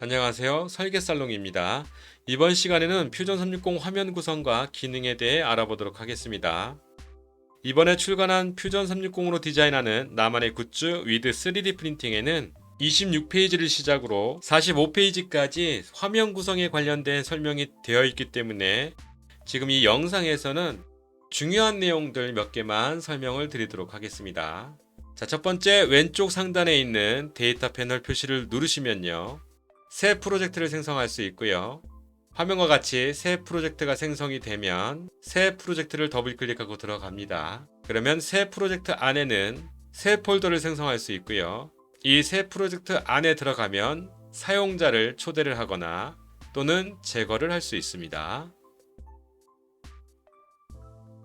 안녕하세요. 설계살롱입니다. 이번 시간에는 퓨전 360 화면 구성과 기능에 대해 알아보도록 하겠습니다. 이번에 출간한 퓨전 360으로 디자인하는 나만의 굿즈 위드 3D 프린팅에는 26페이지를 시작으로 45페이지까지 화면 구성에 관련된 설명이 되어 있기 때문에 지금 이 영상에서는 중요한 내용들 몇 개만 설명을 드리도록 하겠습니다. 자, 첫 번째 왼쪽 상단에 있는 데이터 패널 표시를 누르시면요. 새 프로젝트를 생성할 수 있고요. 화면과 같이 새 프로젝트가 생성이 되면 새 프로젝트를 더블 클릭하고 들어갑니다. 그러면 새 프로젝트 안에는 새 폴더를 생성할 수 있고요. 이 새 프로젝트 안에 들어가면 사용자를 초대를 하거나 또는 제거를 할 수 있습니다.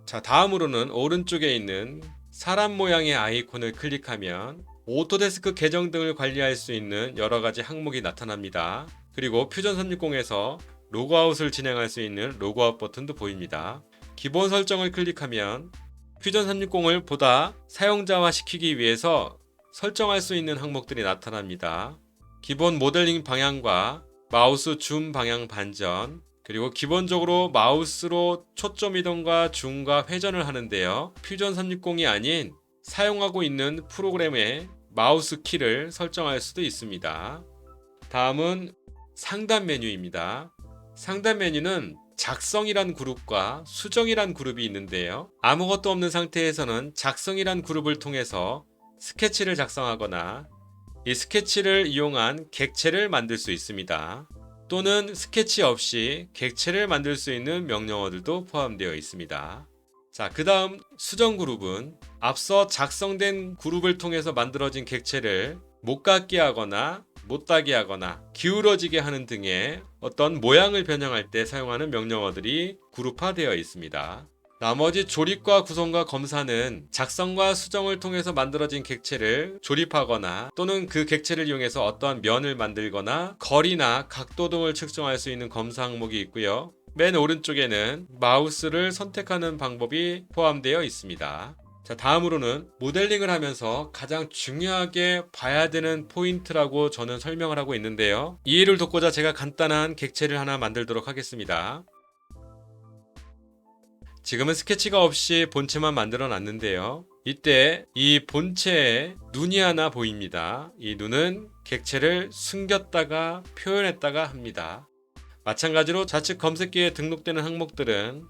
자, 다음으로는 오른쪽에 있는 사람 모양의 아이콘을 클릭하면 오토데스크 계정 등을 관리할 수 있는 여러 가지 항목이 나타납니다. 그리고 퓨전 360에서 로그아웃을 진행할 수 있는 로그아웃 버튼도 보입니다. 기본 설정을 클릭하면 퓨전 360을 보다 사용자화 시키기 위해서 설정할 수 있는 항목들이 나타납니다. 기본 모델링 방향과 마우스 줌 방향 반전, 그리고 기본적으로 마우스로 초점 이동과 줌과 회전을 하는데요. 퓨전 360이 아닌 사용하고 있는 프로그램의 마우스 키를 설정할 수도 있습니다. 다음은 상단 메뉴입니다. 상단 메뉴는 작성이란 그룹과 수정이란 그룹이 있는데요. 아무것도 없는 상태에서는 작성이란 그룹을 통해서 스케치를 작성하거나 이 스케치를 이용한 객체를 만들 수 있습니다. 또는 스케치 없이 객체를 만들 수 있는 명령어들도 포함되어 있습니다. 자, 그 다음 수정 그룹은 앞서 작성된 그룹을 통해서 만들어진 객체를 못 갖게 하거나 못 따게 하거나 기울어지게 하는 등의 어떤 모양을 변형할 때 사용하는 명령어들이 그룹화되어 있습니다. 나머지 조립과 구성과 검사는 작성과 수정을 통해서 만들어진 객체를 조립하거나 또는 그 객체를 이용해서 어떠한 면을 만들거나 거리나 각도 등을 측정할 수 있는 검사 항목이 있고요. 맨 오른쪽에는 마우스를 선택하는 방법이 포함되어 있습니다. 자, 다음으로는 모델링을 하면서 가장 중요하게 봐야 되는 포인트라고 저는 설명을 하고 있는데요. 이해를 돕고자 제가 간단한 객체를 하나 만들도록 하겠습니다. 지금은 스케치가 없이 본체만 만들어 놨는데요. 이때 이 본체에 눈이 하나 보입니다. 이 눈은 객체를 숨겼다가 표현했다가 합니다. 마찬가지로 좌측 검색기에 등록되는 항목들은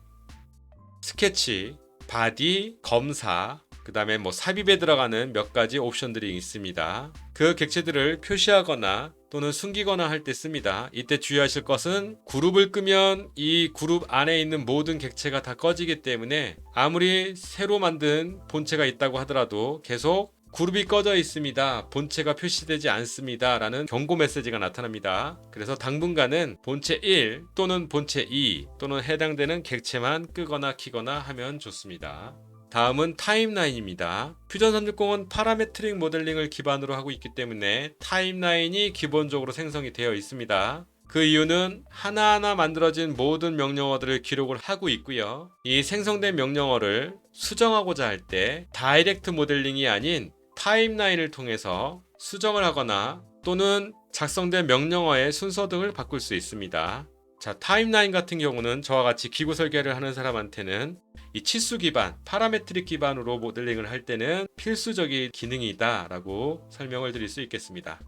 스케치, 바디, 검사, 그 다음에 뭐 삽입에 들어가는 몇 가지 옵션들이 있습니다. 그 객체들을 표시하거나 또는 숨기거나 할 때 씁니다. 이때 주의하실 것은 그룹을 끄면 이 그룹 안에 있는 모든 객체가 다 꺼지기 때문에 아무리 새로 만든 본체가 있다고 하더라도 계속 그룹이 꺼져 있습니다. 본체가 표시되지 않습니다. 라는 경고 메시지가 나타납니다. 그래서 당분간은 본체 1 또는 본체 2 또는 해당되는 객체만 끄거나 키거나 하면 좋습니다. 다음은 타임라인입니다. 퓨전 360은 파라메트릭 모델링을 기반으로 하고 있기 때문에 타임라인이 기본적으로 생성이 되어 있습니다. 그 이유는 하나하나 만들어진 모든 명령어들을 기록을 하고 있고요. 이 생성된 명령어를 수정하고자 할 때 다이렉트 모델링이 아닌 타임라인을 통해서 수정을 하거나 또는 작성된 명령어의 순서 등을 바꿀 수 있습니다. 자, 타임라인 같은 경우는 저와 같이 기구 설계를 하는 사람한테는 이 치수 기반, 파라메트릭 기반으로 모델링을 할 때는 필수적인 기능이다라고 설명을 드릴 수 있겠습니다.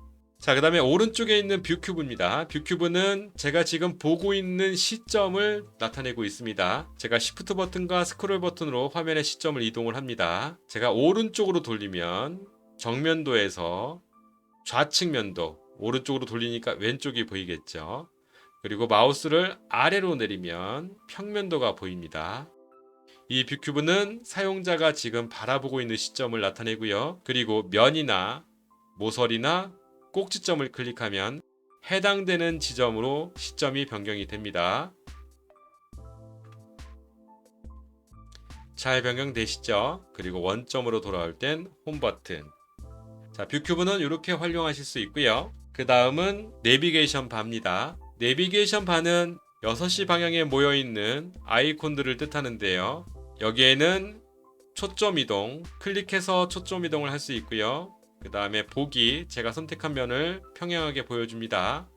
자, 그 다음에 오른쪽에 있는 뷰큐브입니다. 뷰큐브는 제가 지금 보고 있는 시점을 나타내고 있습니다. 제가 Shift 버튼과 스크롤 버튼으로 화면의 시점을 이동을 합니다. 제가 오른쪽으로 돌리면 정면도에서 좌측면도, 오른쪽으로 돌리니까 왼쪽이 보이겠죠. 그리고 마우스를 아래로 내리면 평면도가 보입니다. 이 뷰큐브는 사용자가 지금 바라보고 있는 시점을 나타내고요. 그리고 면이나 모서리나 꼭지점을 클릭하면 해당되는 지점으로 시점이 변경이 됩니다. 잘 변경되시죠? 그리고 원점으로 돌아올 땐 홈 버튼. 자, 뷰큐브는 이렇게 활용하실 수 있고요. 그 다음은 내비게이션 바입니다. 내비게이션 바는 6시 방향에 모여 있는 아이콘들을 뜻하는데요. 여기에는 초점 이동, 클릭해서 초점 이동을 할 수 있고요. 그 다음에 보기, 제가 선택한 면을 평행하게 보여줍니다.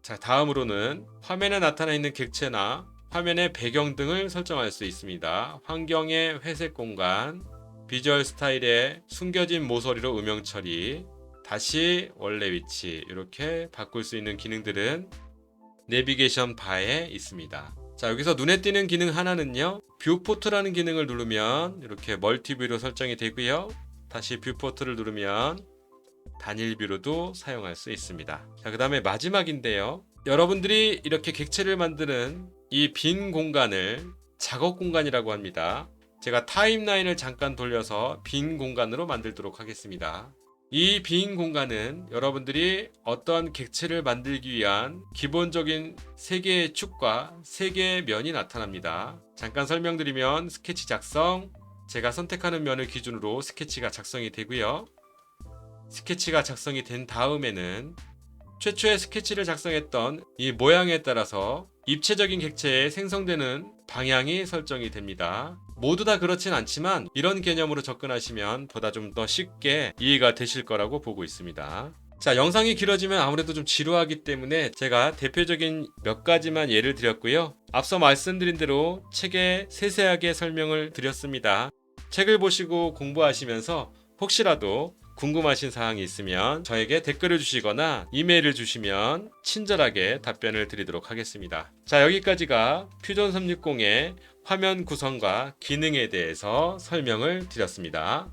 자, 다음으로는 화면에 나타나 있는 객체나 화면의 배경 등을 설정할 수 있습니다. 환경의 회색 공간, 비주얼 스타일의 숨겨진 모서리로 음영 처리, 다시 원래 위치 이렇게 바꿀 수 있는 기능들은 내비게이션 바에 있습니다. 자, 여기서 눈에 띄는 기능 하나는요. 뷰포트라는 기능을 누르면 이렇게 멀티뷰로 설정이 되고요. 다시 뷰포트를 누르면 단일 뷰로도 사용할 수 있습니다. 자, 그 다음에 마지막인데요. 여러분들이 이렇게 객체를 만드는 이 빈 공간을 작업 공간이라고 합니다. 제가 타임라인을 잠깐 돌려서 빈 공간으로 만들도록 하겠습니다. 이 빈 공간은 여러분들이 어떤 객체를 만들기 위한 기본적인 세 개의 축과 세 개의 면이 나타납니다. 잠깐 설명드리면 스케치 작성, 제가 선택하는 면을 기준으로 스케치가 작성이 되고요. 스케치가 작성이 된 다음에는 최초의 스케치를 작성했던 이 모양에 따라서 입체적인 객체에 생성되는 방향이 설정이 됩니다. 모두 다 그렇진 않지만 이런 개념으로 접근하시면 보다 좀 더 쉽게 이해가 되실 거라고 보고 있습니다. 자, 영상이 길어지면 아무래도 좀 지루하기 때문에 제가 대표적인 몇 가지만 예를 드렸고요. 앞서 말씀드린 대로 책에 세세하게 설명을 드렸습니다. 책을 보시고 공부하시면서 혹시라도 궁금하신 사항이 있으면 저에게 댓글을 주시거나 이메일을 주시면 친절하게 답변을 드리도록 하겠습니다. 자, 여기까지가 퓨전 360의 화면 구성과 기능에 대해서 설명을 드렸습니다.